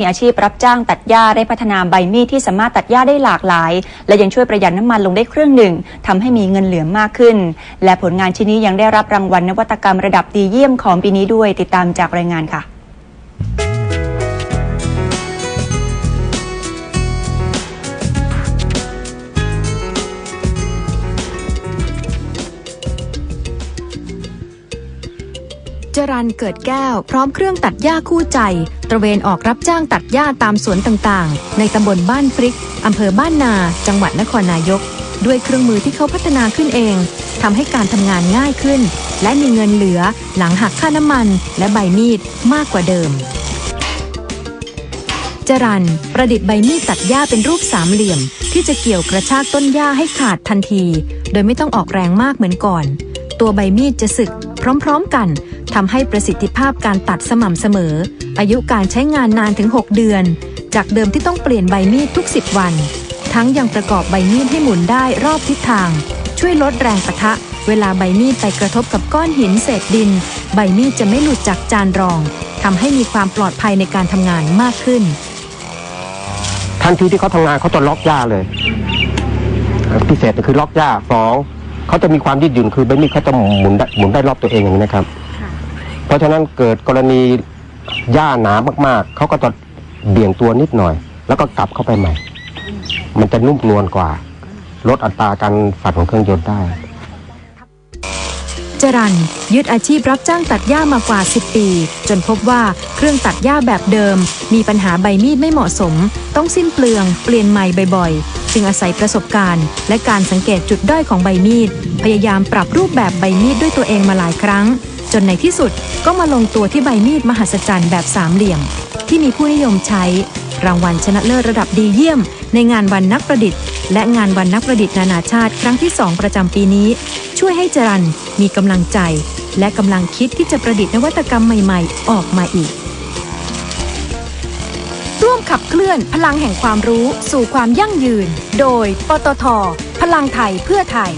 มีอาชีพรับจ้างตัดหญ้าได้พัฒนาใบมีดที่สามารถตัดหญ้าได้หลากหลาย และยังช่วยประหยัดน้ำมันลงได้ครึ่งหนึ่งทำให้มีเงินเหลือมากขึ้น และผลงานชิ้นนี้ยังได้รับรางวัลนวัตกรรมระดับดีเยี่ยมของปีนี้ด้วยติดตามจากรายงานค่ะ จรันเกิดแก้วพร้อมเครื่องตัดหญ้าคู่ใจ ตระเวนออกรับจ้างตัดหญ้าตามสวนต่างๆ ในตำบลบ้านพริก อำเภอบ้านนา จังหวัดนครนายก ด้วยเครื่องมือที่เขาพัฒนาขึ้นเองทำให้การทำงานง่ายขึ้น และมีเงินเหลือหลังหักค่าน้ำมันและใบมีดมากกว่าเดิม จรันประดิษฐ์ใบมีดตัดหญ้าเป็นรูปสามเหลี่ยม ที่จะเกี่ยวกระชากต้นหญ้าให้ขาดทันที โดยไม่ต้องออกแรงมากเหมือนก่อน ตัวใบมีดจะสึกพร้อม ๆ กัน ทำให้ประสิทธิภาพการตัดสม่ำเสมอ อายุการใช้งานนานถึง 6 เดือน จากเดิมที่ต้องเปลี่ยนใบมีดทุก 10 วัน ทั้งยังประกอบใบมีดให้หมุนได้รอบทิศทาง ช่วยลดแรงปะทะ เวลาใบมีดไปกระทบกับก้อนหินเศษดิน ใบมีดจะไม่หลุดจากจานรองทำให้มีความปลอดภัยในการทำงานมากขึ้น ทันทีที่เขาทำงานเขาจะล็อกหญ้าเลย พิเศษก็คือล็อกหญ้าสองเขาจะมีความยืดหยุ่นคือใบมีดเขาจะหมุนได้หมุนได้รอบตัวเองอย่างนี้นะครับ ราะฉะนั้นเกิดกรณีหญ้าหนามากๆ เขาก็จะเบี่ยงตัวนิดหน่อย แล้วก็กลับเข้าไปใหม่ มันจะนุ่มนวลกว่า ลดอัตราการสั่นของเครื่องยนต์ได้ จรันยึดอาชีพรับจ้างตัดหญ้ามากว่า 10 ปี จนพบว่าเครื่องตัดหญ้าแบบเดิม มีปัญหาใบมีดไม่เหมาะสม ต้องสิ้นเปลือง เปลี่ยนใหม่บ่อยๆ จึงอาศัยประสบการณ์ และการสังเกตจุดด้อยของใบมีด พยายามปรับรูปแบบใบมีดด้วยตัวเองมาหลายครั้ง จนในที่สุดก็มาลงตัวที่ใบมีดมหัศจรรย์แบบสามเหลี่ยม ที่มีผู้นิยมใช้ รางวัลชนะเลิศระดับดีเยี่ยม ในงานวันนักประดิษฐ์ และงานวันนักประดิษฐ์นานาชาติ ครั้งที่ 2 ประจำปีนี้ ช่วยให้จรันมีกำลังใจ และกำลังคิดที่จะประดิษฐ์นวัตกรรมใหม่ ๆ ออกมาอีก ร่วมขับเคลื่อนพลังแห่งความรู้สู่ความยั่งยืน โดย ปตท พลังไทยเพื่อไทย